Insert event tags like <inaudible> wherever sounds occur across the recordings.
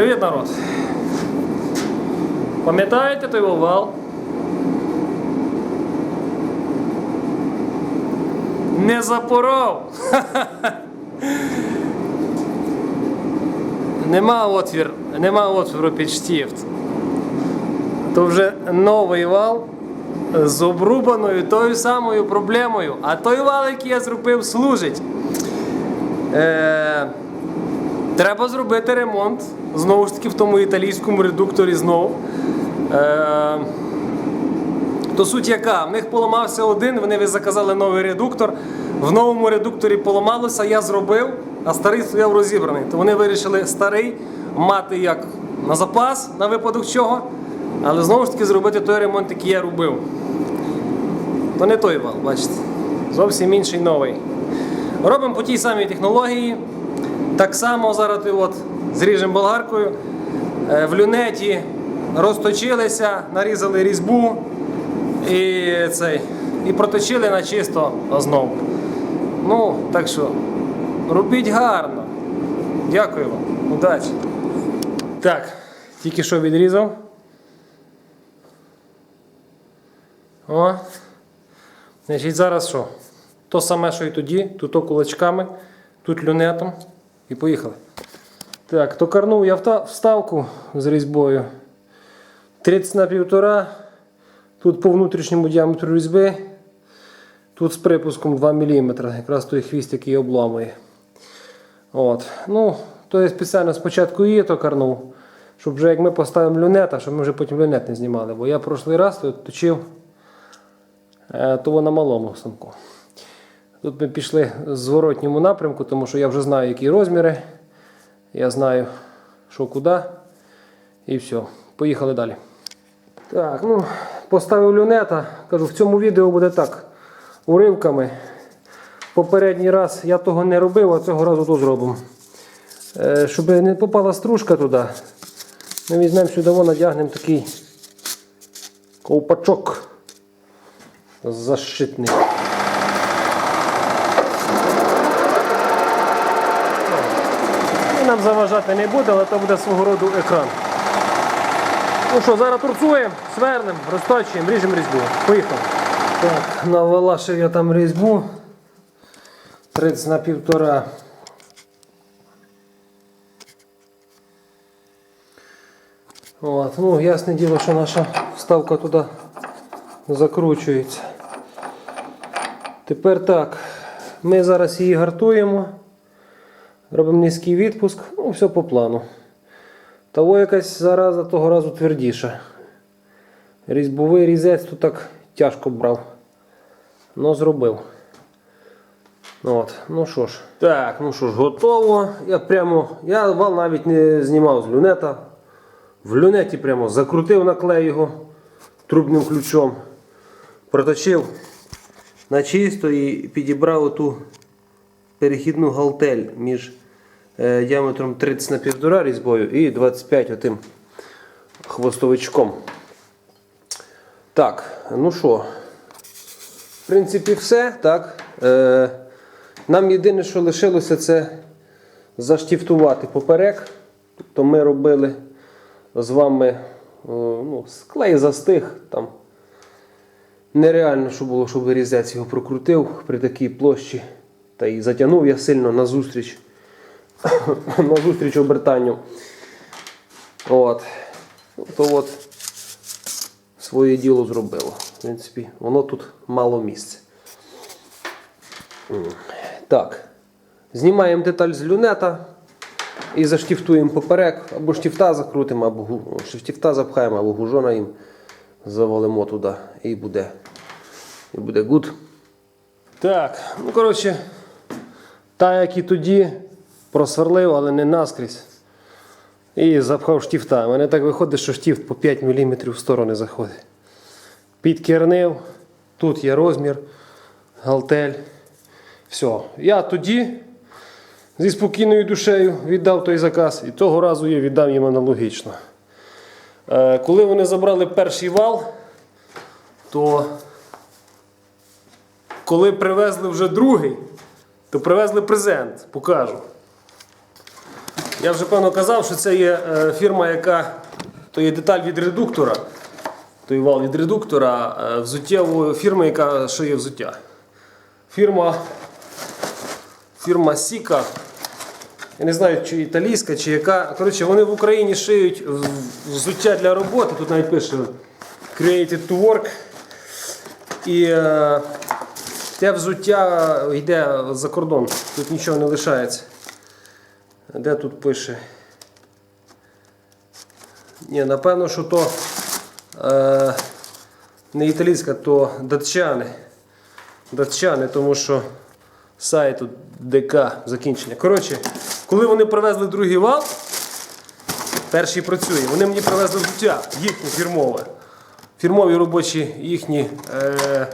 Привіт, народ! Пам'ятаєте той вал? Не запоров! <laughs> Нема отвір, нема отвору під штифт. То вже новий вал з обрубаною тою самою проблемою. А той вал, який я зробив, служить. Е, Треба зробити ремонт. Знову ж таки в тому італійському редукторі знову. Е, то суть яка? В них поламався один, вони заказали новий редуктор. В новому редукторі поламалося, я зробив, а старий стояв розібраний. То вони вирішили старий мати як на запас, на випадок чого. Але знову ж таки зробити той ремонт, який я робив. То не той вал, бачите. Зовсім інший новий. Робимо по тій самій технології. Так само зараз ти от зріжемо болгаркою. Е, В люнеті розточилися, нарізали різьбу і, цей, і проточили на чисто знову. Ну, так що, робіть гарно. Дякую вам. Удачі. Так, тільки що відрізав. О. Значить, зараз що? То саме, що і тоді, тут кулачками, тут люнетом. І поїхали. Так, токарнув я вставку з різьбою. 30 на 1,5. Тут по внутрішньому діаметру різьби. Тут з припуском 2 мм. Якраз той хвіст, який обламує. От. Ну, то я спеціально спочатку її токарнув, щоб вже як ми поставимо люнета, щоб ми вже потім люнет не знімали. Бо я прошлий раз тут точив е, того на малому станку. Тут ми пішли в зворотньому напрямку, тому що я вже знаю, які розміри. Я знаю, що куди. І все. Поїхали далі. Так, ну, поставив люнета. Кажу, в цьому відео буде так. Уривками. Попередній раз я того не робив, а цього разу то зробимо. Е, щоб не попала стружка туди, ми візьмемо сюди, надягнемо такий ковпачок защитний. Нам заважати не буде, але то буде свого роду екран. Ну що, зараз турцуємо, свернемо, розточуємо, ріжемо різьбу. Поїхали. Так, навалашив я там різьбу. 30 на півтора. От, ну, ясне діло, що наша вставка туди закручується. Тепер так, ми зараз її гартуємо. Робимо низький відпуск, ну все по плану. Того якась зараза того разу твердіша. Різьбовий різець тут так тяжко брав. Ну зробив. От, ну що ж. Так, ну що ж, готово. Я прямо, я вал навіть не знімав з люнета. В люнеті прямо закрутив наклей його трубним ключом. Проточив на чисто і підібрав оту перехідну галтель між е, діаметром 30 на 1,5 різьбою і 25 отим хвостовичком. Так, ну що, в принципі, все. Так. Е, нам єдине, що лишилося, це заштіфтувати поперек. Тобто ми робили з вами е, ну, склей застиг там. Нереально, що було, щоб різець його прокрутив при такій площі. Та й затягнув я сильно на зустріч, <coughs> на зустріч обертанню. От. То от своє діло зробило. В принципі, воно тут мало місця. Так. Знімаємо деталь з люнета і заштіфтуємо поперек, або штіфта закрутимо, або штіфта запхаємо, або гужона їм завалимо туди і буде. І буде гуд. Так, ну коротше, та як і тоді просверлив, але не наскрізь. І запхав штіфта. У мене так виходить, що штіфт по 5 мм в сторони заходить. Підкернив, тут є розмір, галтель. Все. Я тоді зі спокійною душею віддав той заказ, і того разу я віддав їм аналогічно. Е, коли вони забрали перший вал, то коли привезли вже другий, то привезли презент, покажу. Я вже певно казав, що це є е, фірма, яка то є деталь від редуктора. Той вал від редуктора е, взуттєвої фірми, яка шиє взуття. Фірма, фірма Сіка. Я не знаю, чи італійська, чи яка. Коротше, вони в Україні шиють взуття для роботи. Тут навіть пише Created to work. І е, те взуття йде за кордон. Тут нічого не лишається. Де тут пише? Ні, напевно, що то е, не італійська, то датчани. Датчани, тому що сайт ДК закінчення. Коротше, коли вони привезли другий вал, перший працює, вони мені привезли взуття, їхнє фірмове. Фірмові робочі їхні е,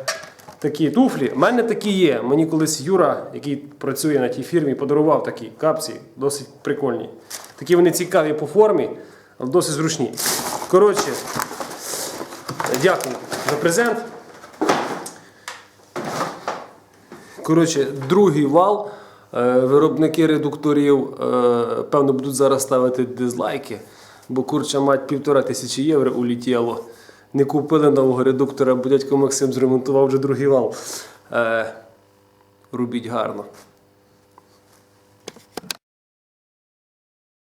такі туфлі. У мене такі є. Мені колись Юра, який працює на тій фірмі, подарував такі капці, досить прикольні. Такі вони цікаві по формі, але досить зручні. Коротше, дякую за презент. Коротше, другий вал. Е, Виробники редукторів, е, певно, будуть зараз ставити дизлайки, бо курча мать півтора тисячі євро улетіло. Не купили нового редуктора, бо дядько Максим зремонтував вже другий вал. Е, Робіть гарно.